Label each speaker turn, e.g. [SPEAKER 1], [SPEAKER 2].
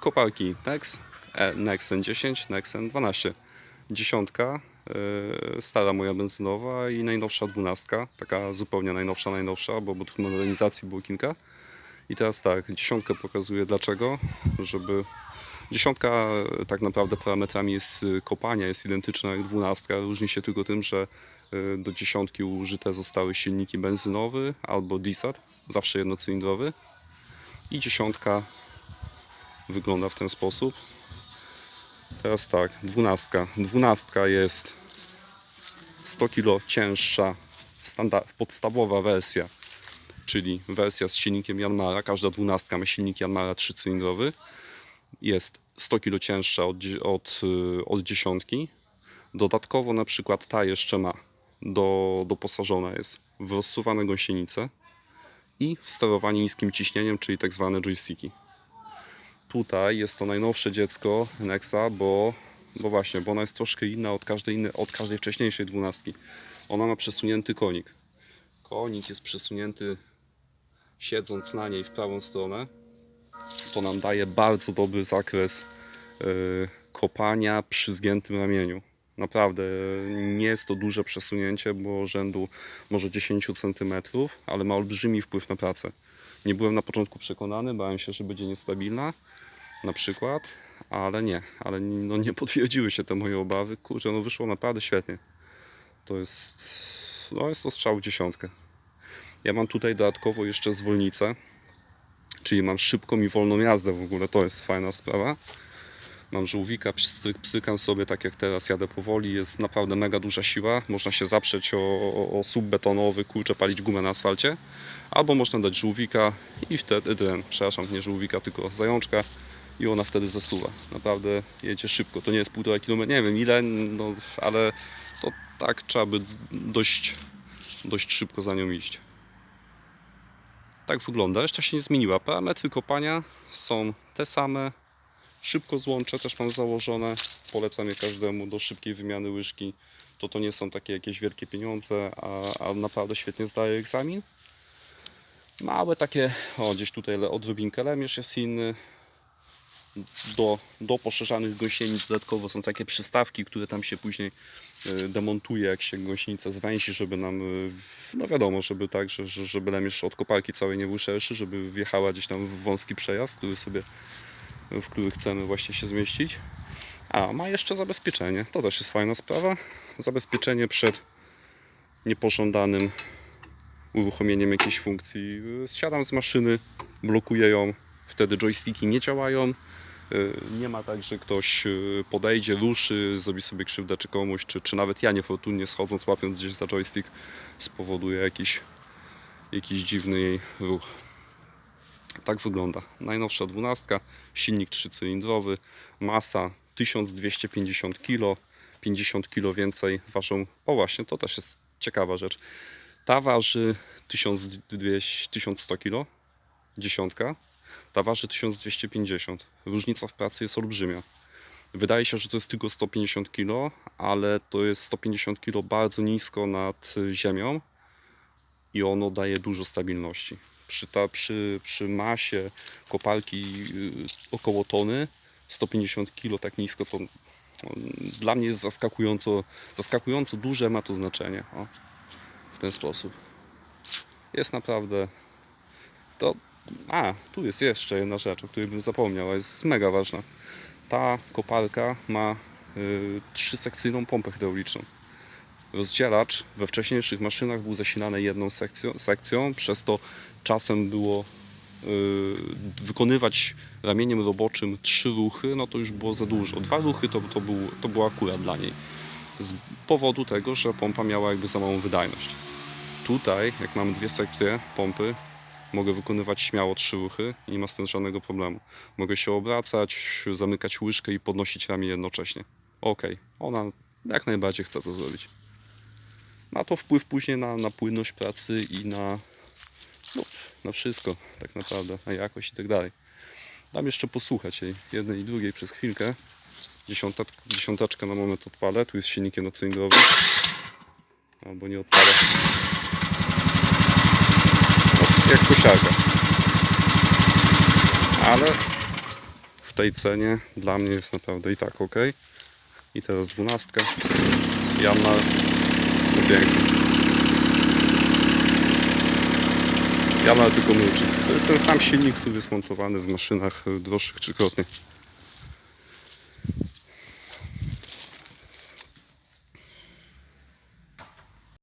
[SPEAKER 1] koparki Nex, e, Nex N10, Nex N12. Dziesiątka, e, stara moja benzynowa i najnowsza dwunastka, taka zupełnie najnowsza, najnowsza, bo, tych modernizacji było kilka. I teraz tak, dziesiątkę pokazuję dlaczego, żeby... Dziesiątka e, tak naprawdę parametrami jest kopania, jest identyczna jak dwunastka, różni się tylko tym, że do dziesiątki użyte zostały silniki benzynowy albo diesel, zawsze jednocylindrowy. I dziesiątka wygląda w ten sposób. Teraz tak, dwunastka. Dwunastka jest 100 kg cięższa, podstawowa wersja, czyli wersja z silnikiem Yanmara. Każda dwunastka ma silnik Yanmara trzycylindrowy. Jest 100 kg cięższa od, od, y, od dziesiątki. Dodatkowo na przykład ta jeszcze ma do, doposażona jest w rozsuwane gąsienice i w sterowanie niskim ciśnieniem, czyli tak zwane joysticki tutaj jest to najnowsze dziecko Nexa, bo, bo właśnie, bo ona jest troszkę inna od każdej, innej, od każdej wcześniejszej dwunastki. Ona ma przesunięty konik. Konik jest przesunięty siedząc na niej w prawą stronę. To nam daje bardzo dobry zakres yy, kopania przy zgiętym ramieniu. Naprawdę nie jest to duże przesunięcie, bo rzędu może 10 cm, ale ma olbrzymi wpływ na pracę. Nie byłem na początku przekonany, bałem się, że będzie niestabilna, na przykład, ale nie, ale no nie potwierdziły się te moje obawy. Kurczę, no wyszło naprawdę świetnie. To jest, no jest to strzał dziesiątkę. Ja mam tutaj dodatkowo jeszcze zwolnicę, czyli mam szybką i wolną jazdę w ogóle, to jest fajna sprawa. Mam żółwika, psy- psykam sobie tak jak teraz, jadę powoli, jest naprawdę mega duża siła. Można się zaprzeć o, o, o słup betonowy, kurczę, palić gumę na asfalcie. Albo można dać żółwika i wtedy, ten, przepraszam, nie żółwika, tylko zajączka i ona wtedy zasuwa. Naprawdę jedzie szybko. To nie jest półtora kilometra, nie wiem ile, no, ale to tak trzeba by dość, dość szybko za nią iść. Tak wygląda. Jeszcze się nie zmieniła. Parametry kopania są te same. Szybko złącze też mam założone. Polecam je każdemu do szybkiej wymiany łyżki. To to nie są takie jakieś wielkie pieniądze, a, a naprawdę świetnie zdaje egzamin. Małe takie, o gdzieś tutaj odrobinkę lemierz jest inny. Do, do poszerzanych gąsienic dodatkowo są takie przystawki, które tam się później y, demontuje, jak się gąsienica zwęzi, żeby nam, w- no wiadomo, żeby tak, że, że- żeby lemierz od koparki całej nie był szerszy, żeby wjechała gdzieś tam w wąski przejazd, który sobie, w który chcemy właśnie się zmieścić. A, ma jeszcze zabezpieczenie, to też jest fajna sprawa. Zabezpieczenie przed niepożądanym uruchomieniem jakiejś funkcji. Zsiadam z maszyny, blokuję ją, wtedy joysticki nie działają. Yy, Nie ma tak, że ktoś yy, podejdzie, ruszy, zrobi sobie krzywdę czy komuś, czy, czy nawet ja niefortunnie schodząc, łapiąc gdzieś za joystick, spowoduje jakiś, jakiś dziwny jej ruch. Tak wygląda. Najnowsza dwunastka, silnik trzycylindrowy, masa 1250 kg, 50 kg więcej ważą. O właśnie, to też jest ciekawa rzecz. Ta waży 1200, 1100 kg, dziesiątka. Ta waży 1250. Różnica w pracy jest olbrzymia. Wydaje się, że to jest tylko 150 kg, ale to jest 150 kg bardzo nisko nad ziemią i ono daje dużo stabilności. Przy, ta, przy, przy masie koparki y, około tony 150 kg tak nisko to mm, dla mnie jest zaskakująco, zaskakująco duże ma to znaczenie. O, w ten sposób. Jest naprawdę to. A, tu jest jeszcze jedna rzecz, o której bym zapomniał, a jest mega ważna. Ta koparka ma y, trzysekcyjną pompę hydrauliczną. Rozdzielacz we wcześniejszych maszynach był zasilany jedną sekcją, sekcją przez to czasem było y, wykonywać ramieniem roboczym trzy ruchy, no to już było za dużo. Dwa ruchy to, to, był, to było akurat dla niej. Z powodu tego, że pompa miała jakby za małą wydajność. Tutaj, jak mamy dwie sekcje pompy, mogę wykonywać śmiało trzy ruchy i nie ma z tym żadnego problemu. Mogę się obracać, zamykać łyżkę i podnosić ramię jednocześnie. Ok, ona jak najbardziej chce to zrobić. Ma to wpływ później na, na płynność pracy i na, no, na wszystko tak naprawdę, na jakość i tak dalej. Dam jeszcze posłuchać jej jednej i drugiej przez chwilkę. Dziesiątaczka, dziesiątaczka na moment odpalę, tu jest silnik jednocylindrowy. Albo nie odpalę. No, jak kosiarka. Ale w tej cenie dla mnie jest naprawdę i tak ok. I teraz dwunastka. Yamaha. Pięknie. Yamaha tylko milczy. To jest ten sam silnik, który jest montowany w maszynach y, droższych trzykrotnie.